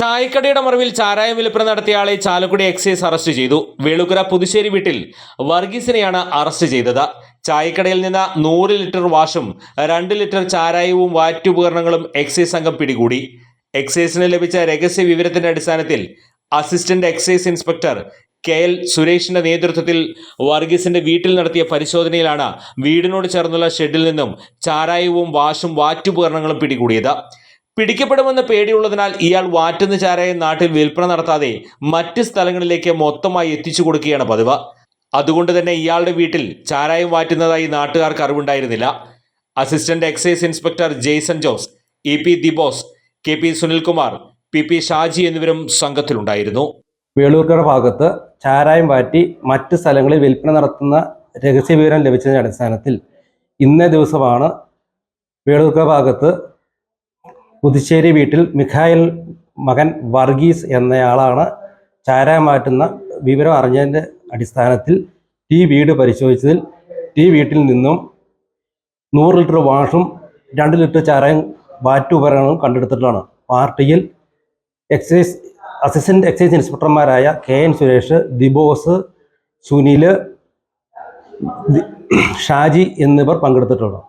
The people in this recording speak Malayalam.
ചായക്കടയുടെ മറവിൽ ചാരായം വിൽപ്പന നടത്തിയ ആളെ ചാലക്കുടി എക്സൈസ് അറസ്റ്റ് ചെയ്തു. വേളുക്കര പുതുശ്ശേരി വീട്ടിൽ വർഗീസിനെയാണ് അറസ്റ്റ് ചെയ്തത്. ചായക്കടയിൽ നിന്ന് നൂറ് ലിറ്റർ വാഷും രണ്ട് ലിറ്റർ ചാരായവും വാറ്റുപകരണങ്ങളും എക്സൈസ് സംഘം പിടികൂടി. എക്സൈസിന് ലഭിച്ച രഹസ്യ വിവരത്തിന്റെ അടിസ്ഥാനത്തിൽ assistant excise inspector K L സുരേഷിന്റെ നേതൃത്വത്തിൽ വർഗീസിന്റെ വീട്ടിൽ നടത്തിയ പരിശോധനയിലാണ് വീടിനോട് ചേർന്നുള്ള ഷെഡിൽ നിന്നും ചാരായവും വാഷും വാറ്റുപകരണങ്ങളും പിടികൂടിയത്. പിടിക്കപ്പെടുമെന്ന് പേടിയുള്ളതിനാൽ ഇയാൾ വാറ്റുന്ന ചാരായം നാട്ടിൽ വിൽപ്പന നടത്താതെ മറ്റ് സ്ഥലങ്ങളിലേക്ക് മൊത്തമായി എത്തിച്ചു കൊടുക്കുകയാണ് പതിവ്. അതുകൊണ്ട് തന്നെ ഇയാളുടെ വീട്ടിൽ ചാരായം വാറ്റുന്നതായി നാട്ടുകാർക്ക് അറിവുണ്ടായിരുന്നില്ല. Assistant excise inspector Jaison Jose E P Dibose K P Sunilkumar P P Shaji എന്നിവരും സംഘത്തിലുണ്ടായിരുന്നു. വേളൂർക്കട ഭാഗത്ത് ചാരായം വാറ്റി മറ്റ് സ്ഥലങ്ങളിൽ വിൽപ്പന നടത്തുന്ന രഹസ്യ വിവരം ലഭിച്ചതിന്റെ അടിസ്ഥാനത്തിൽ ഇന്നേ ദിവസമാണ് വേളൂർക്കര ഭാഗത്ത് പുതുശ്ശേരി വീട്ടിൽ മിഖായൽ മകൻ വർഗീസ് എന്നയാളാണ് ചാര മാറ്റുന്ന വിവരം അറിഞ്ഞതിന്റെ അടിസ്ഥാനത്തിൽ ഈ വീട് പരിശോധിച്ചതിൽ ഈ വീട്ടിൽ നിന്നും നൂറ് ലിറ്റർ വാഷും രണ്ട് ലിറ്റർ ചാരായം വാറ്റ് ഉപകരണങ്ങളും കണ്ടെടുത്തിട്ടുള്ളതാണ് പാർട്ടിയിൽ എക്സൈസ് അസിസ്റ്റന്റ് എക്സൈസ് ഇൻസ്പെക്ടർമാരായ കെ എൻ സുരേഷ് ദിബോസ് സുനിൽ ഷാജി എന്നിവർ പങ്കെടുത്തിട്ടുണ്ട്.